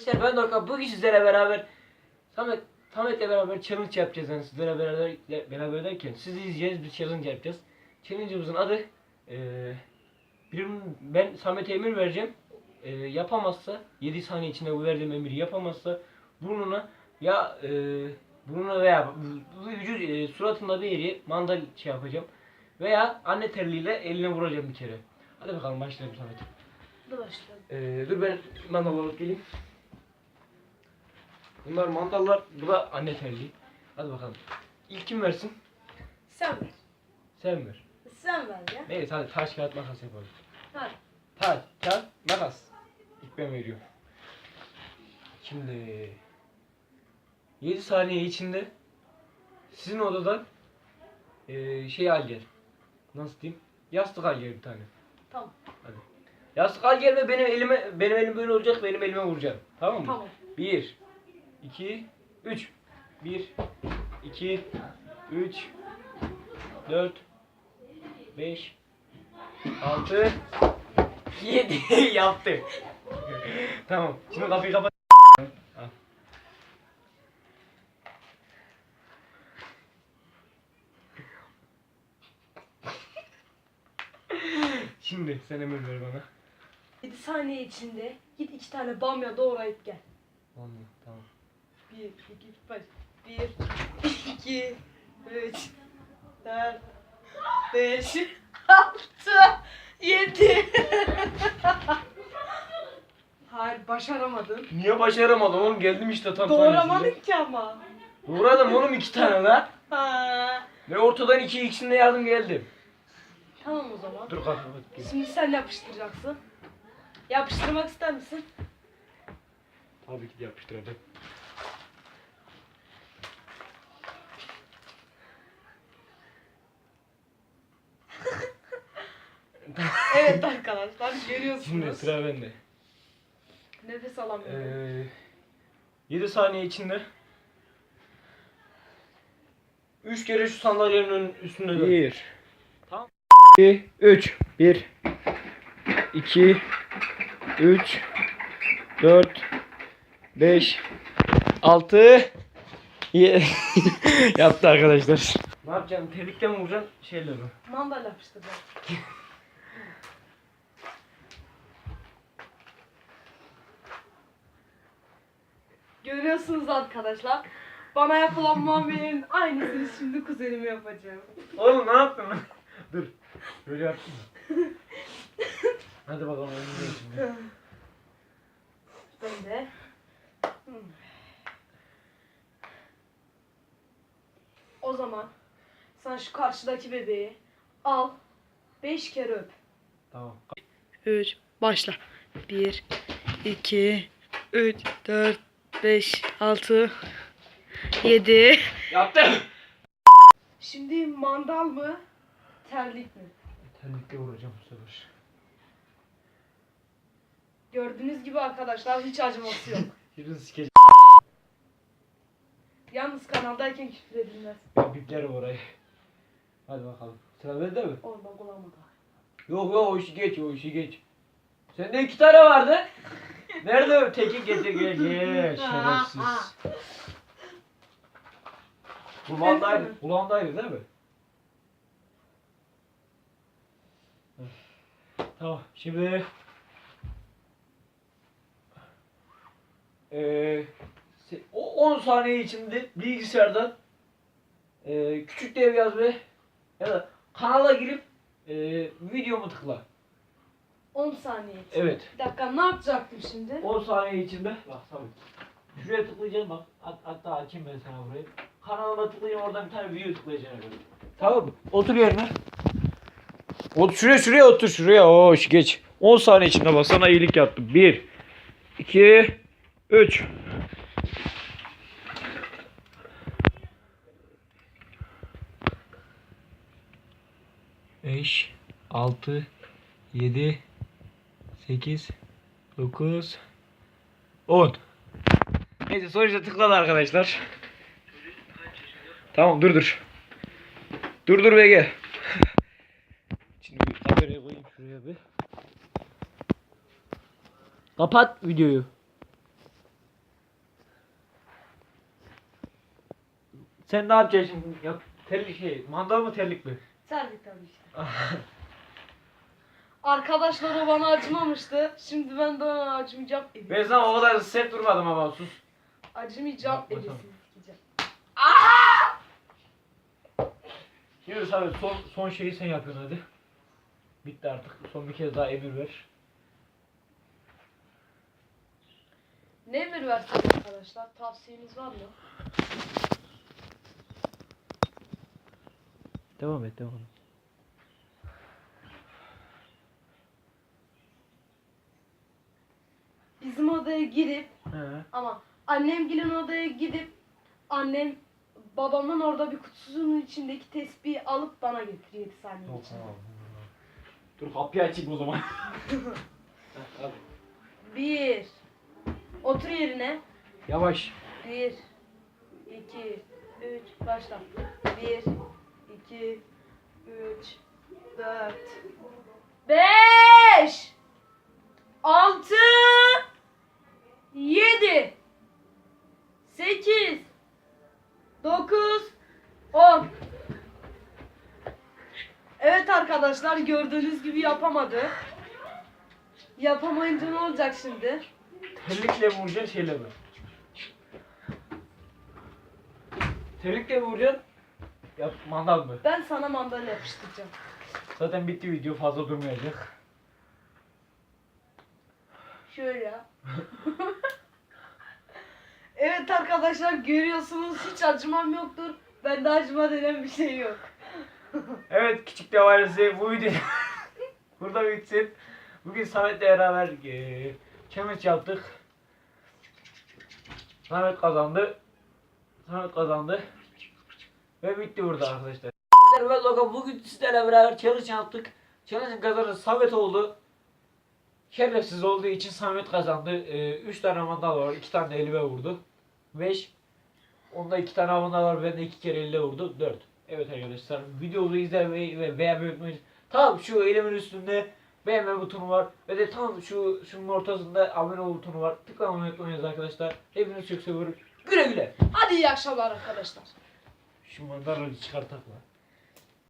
Arkadaşlar ben Dorkan bugün sizlere beraber Samet Samet'le beraber challenge yapacağız yani sizlere beraber beraber derken sizi izleyeceğiz bir challenge yapacağız. Challenge'ımızın adı eee birim, ben Samet'e emir vereceğim. Eee, yapamazsa 7 saniye içinde bu verdiğim emiri yapamazsa burnuna ya eee burnuna veya vücut eee, suratında bir yeri mandal şey yapacağım. Veya anne terliğiyle eline vuracağım bir kere. Hadi bakalım başlayalım Samet. Hadi başlayalım. Ee, dur ben mandal alıp geleyim. Bunlar mandallar, bu da anne terliği. Hadi bakalım. İlk kim versin? Sen ver. Sen ver. Sen ver ya. Neyse hadi taş kağıt makas yapalım. Hadi. Taş kağıt makas. İlk ben veriyorum. Şimdi 7 saniye içinde sizin odadan ee, şey al gel. Nasıl diyeyim? Yastık al gel bir tane. Tamam. Yastık al gel ve benim elime benim elim böyle olacak benim elime vuracaksın. Tamam mı? Tamam. 1 2 3 1 2 3 4 5 6 7 yaptı. tamam. Şimdi kapıyı kapat. Al. Şimdi sen emir ver bana. 7 saniye içinde git iki tane bamya doğrayıp gel. Olmuyor. Tamam. 1, 2, 5. 1, 2, 3, 4, 5, 6, 7. Hayır başaramadın. Niye başaramadım oğlum? Geldim işte tam. Doğramadın ki ama. Doğradım oğlum iki tane la. Ha. Ve ortadan iki ikisinde yardım geldi. Tamam o zaman. Dur kalk kalk. Şimdi sen yapıştıracaksın. Yapıştırmak ister misin? Tabii ki de yapıştıracağım. Evet arkadaşlar Şimdi görüyorsunuz. sıra bende. Nefes alamıyorum. Ee, 7 saniye içinde 3 kere şu sandalyenin üstünde dön. 1 Tamam. 2 3 1 2 3 4 5 6 Yaptı arkadaşlar. Ne yapacaksın? Tebrikle mi vuracaksın? Şeyle mi? Mandal yapıştıracağım. Görüyorsunuz arkadaşlar. Bana yapılan muamelenin aynısını şimdi kuzenime yapacağım. Oğlum ne yaptın? Dur. Böyle yaptın mı? Hadi bakalım önüne şimdi. Ben de. Hmm. O zaman sen şu karşıdaki bebeği al. Beş kere öp. Tamam. 3 başla. 1 2 3 4 5 6 7 Yaptım. Şimdi mandal mı? Terlik mi? Terlikle vuracağım bu sefer. Gördüğünüz gibi arkadaşlar hiç acıması yok. Yürü sikeceğim. Yalnız kanaldayken küfür edilmez. Ben biplerim orayı. Hadi bakalım. Sıra bende mi? Oradan kulağıma da. Yok yok o işi geç o işi geç. Sende iki tane vardı. Nerede o teki getir gel gel şerefsiz. Kulağındaydı. Kulağındaydı değil mi? Tamam şimdi se- o 10 saniye içinde bilgisayardan eee küçük dev yaz ve ya da kanala girip eee videomu tıkla. 10 saniye. Evet. Bir dakika ne yapacaktım şimdi? 10 saniye içinde bak tabii. Şuraya tıklayacaksın bak. Hat, hatta açayım ben sana burayı. Kanalıma tıklayacaksın oradan bir tane video tıklayacaksın. Böyle. Tamam mı? Otur yerine. Otur şuraya şuraya otur şuraya. Hoş geç. 10 saniye içinde bak sana iyilik yaptım. 1 2 3 5 6 7 8 9 10 Neyse sonuçta tıkladı arkadaşlar. Tamam dur dur. Dur dur ve. Şimdi bir kamerayı koyayım şuraya bir. Kapat videoyu. Sen ne yapacaksın? Ya, terlik şey, mandal mı terlik mi? Terlik tabii işte. Arkadaşlar o bana acımamıştı. Şimdi ben de ona acımayacağım. ben sana o kadar sert durmadım ama sus. Acımayacağım. Yapma sikeceğim. Şimdi Samet son, son şeyi sen yapıyorsun hadi. Bitti artık. Son bir kez daha emir ver. Ne emir versek arkadaşlar? Tavsiyeniz var mı? Devam et devam et. Bizim odaya girip He. ama annem gelin odaya gidip annem babamın orada bir kutusunun içindeki tespihi alıp bana getiriyor 7 saniye Yok, içinde. Dur kapıyı açayım o zaman. Heh. Bir. Otur yerine. Yavaş. Bir. iki, Üç. Başla. Bir. iki, Üç. Dört. Beş. Altı. Yedi. Sekiz. Dokuz. On. Evet arkadaşlar gördüğünüz gibi yapamadı. Yapamayınca ne olacak şimdi? Terlikle vuracaksın şeyle mi? Terlikle vuracaksın? Yap mandal mı? Ben sana mandalina yapıştıracağım. Zaten bitti video fazla durmayacak. Şöyle evet arkadaşlar görüyorsunuz hiç acımam yoktur. Bende acıma denen bir şey yok. Evet küçük dev bu video burada bitsin. Bugün Samet'le beraber eee challenge yaptık. Samet kazandı. Samet kazandı. Ve bitti burada arkadaşlar. Logan bugün sizlerle beraber challenge yaptık. Challenge'ın kazanı Samet oldu. Şerefsiz olduğu için Samet kazandı. 3 tane mandal var. 2 tane de elime vurdu. 5. Onda 2 tane mandal var. Bende 2 kere elle vurdu. 4. Evet arkadaşlar videoyu izlemeyi ve beğenmeyi unutmayın. Tam şu elimin üstünde beğenme butonu var. Ve de tam şu şunun ortasında abone ol butonu var. Tıklamayı unutmayınız arkadaşlar. Hepinizi çok seviyorum. Güle güle. Hadi iyi akşamlar arkadaşlar. Şu mandalayı çıkartak lan.